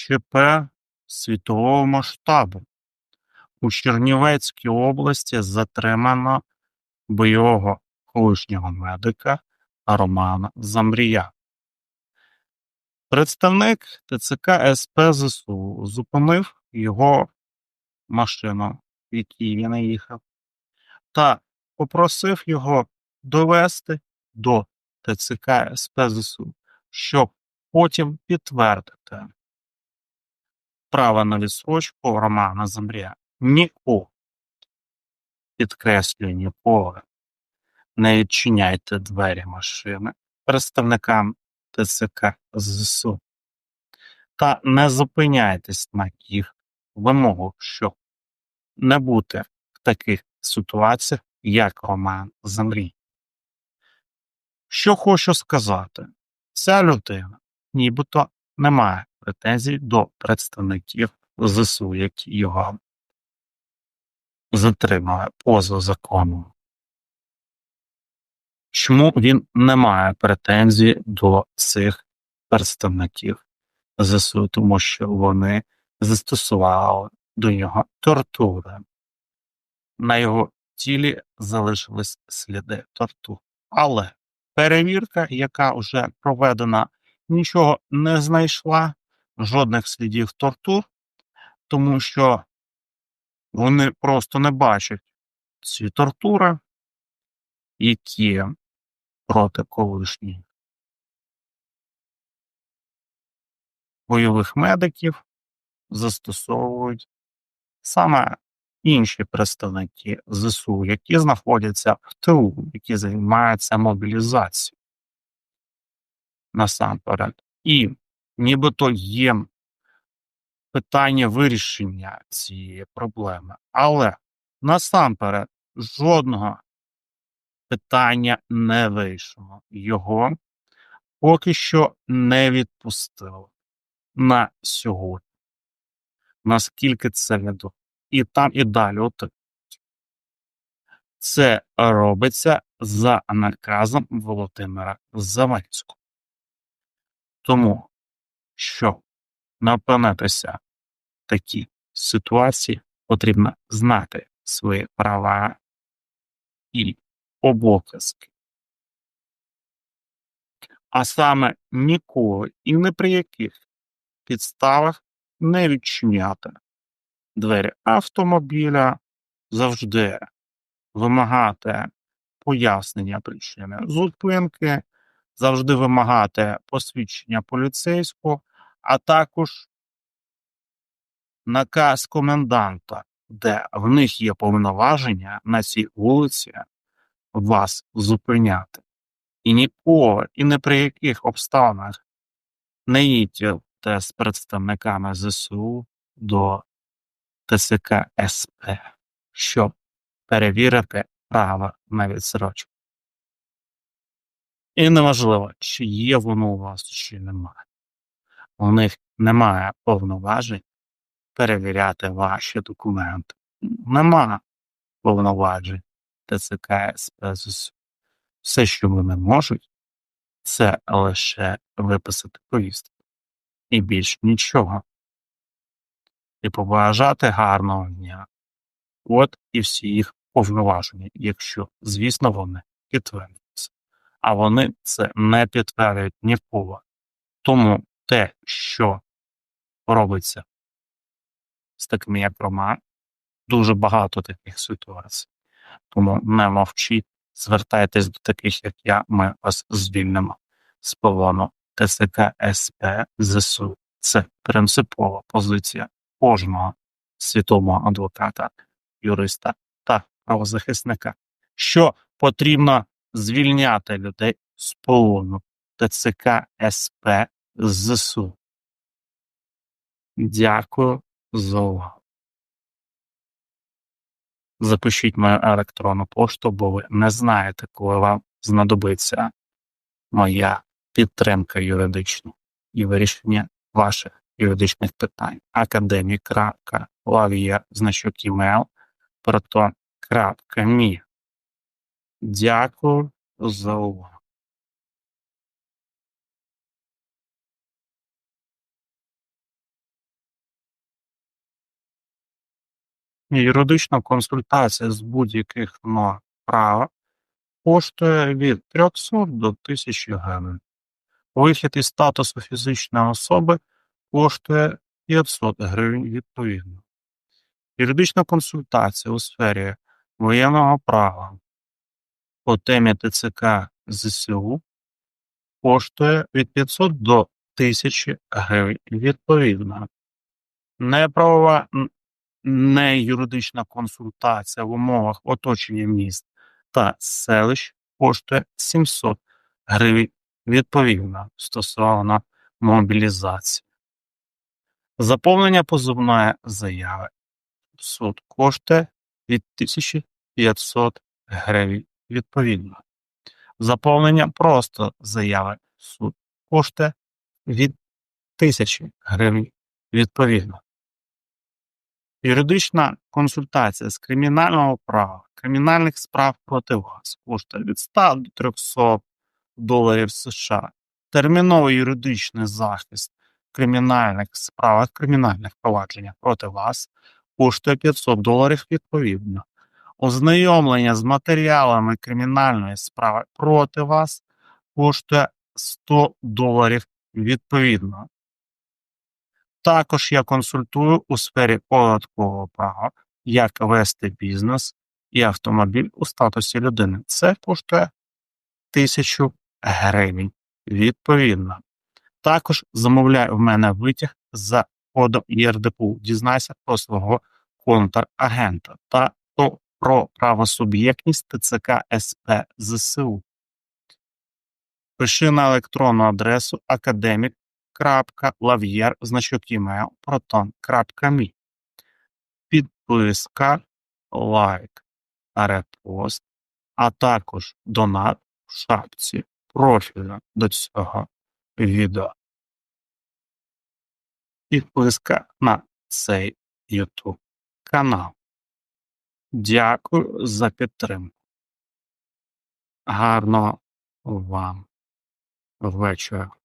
ЧП світового масштабу. У Чернівецькій області затримано бойового колишнього медика Романа Замрія. Представник ТЦК СП ЗСУ зупинив його машину, в якій він їхав, та попросив його довести до ТЦК СП ЗСУ, щоб потім підтвердити право на відсрочку Романа Замрія. Ніколи, підкреслюю, ніколи не відчиняйте двері машини представникам ТЦК ЗСУ та не зупиняйтесь на їх вимогу, щоб не бути в таких ситуаціях, як Роман Замрій. Що хочу сказати, ця людина нібито не має претензій до представників ЗСУ, які його затримали поза законом. Чому він не має претензій до цих представників ЗСУ, тому що вони застосували до нього тортури. На його тілі залишились сліди тортур. Але перевірка, яка вже проведена, нічого не знайшла, жодних слідів тортур, тому що вони просто не бачать ці тортури, які проти колишніх бойових медиків застосовують саме інші представники ЗСУ, які знаходяться в ТУ, які займаються мобілізацією насамперед. І нібито є питання вирішення цієї проблеми, але насамперед жодного питання не вирішено. Його поки що не відпустили на сьогодні. Наскільки це відомо. І там і далі. От це робиться за наказом Володимира Зеленського. Тому, щоб не в такій ситуації, потрібно знати свої права і обов'язки. А саме ніколи і не при яких підставах не відчиняти двері автомобіля, завжди вимагати пояснення причини зупинки, завжди вимагати посвідчення поліцейського, а також наказ коменданта, де в них є повноваження на цій вулиці вас зупиняти. І ніколи, і не при яких обставинах не їдьте з представниками ЗСУ до ТСК СП, щоб перевірити право на відсрочку. І неважливо, чи є воно у вас, чи немає. У них немає повноважень перевіряти ваші документи. Нема повноважень ТЦК СПЗСУ. Все, що вони можуть, це лише виписати повістку. І більш нічого. І побажати гарного дня. От і всі їх повноваження, якщо, звісно, вони підтвердяться. А вони це не підтвердять ніколи. Тому те, що робиться з такими, як Роман, дуже багато таких ситуацій. Тому не мовчіть, звертайтесь до таких, як я, ми вас звільнимо з полону ТСК СП ЗСУ. Це принципова позиція кожного світового адвоката, юриста та правозахисника, що потрібно звільняти людей з полону ТЦК СП ЗСУ. Дякую за увагу. Запишіть мою електронну пошту, бо ви не знаєте, коли вам знадобиться моя підтримка юридична і вирішення ваших юридичних питань. Академік.лавія значок email proton.me Дякую за увагу. Юридична консультація з будь-яких норм права коштує від 300 до 1000 гривень. Вихід із статусу фізичної особи коштує 500 гривень відповідно. Юридична консультація у сфері воєнного права по темі ТЦК ЗСУ коштує від 500 до 1000 гривень відповідно. Неправова н- неюридична консультація в умовах оточення міст та селищ коштує 700 гривень відповідно стосовно мобілізації. Заповнення позовної заяви суд коштує від 1500 гривень відповідно. Заповнення просто заяви суд коштує від 1000 гривень відповідно. Юридична консультація з кримінального права, кримінальних справ проти вас коштує від 100 до 300 доларів США. Терміновий юридичний захист в кримінальних справах, кримінальних провадженнях проти вас коштує 500 доларів відповідно. Ознайомлення з матеріалами кримінальної справи проти вас коштує 100 доларів відповідно. Також я консультую у сфері податкового права, як вести бізнес і автомобіль у статусі людини. Це коштує 1000 гривень відповідно. Також замовляй в мене витяг за кодом ЄРДПУ. Дізнайся про свого контрагента та то про правосуб'єктність ТЦК СП ЗСУ. Пиши на електронну адресу академік.лав'єр значок email proton.me. Підписка, лайк, репост, а також донат в шапці профілю до цього відео. Підписка на цей YouTube канал. Дякую за підтримку. Гарного вам вечора.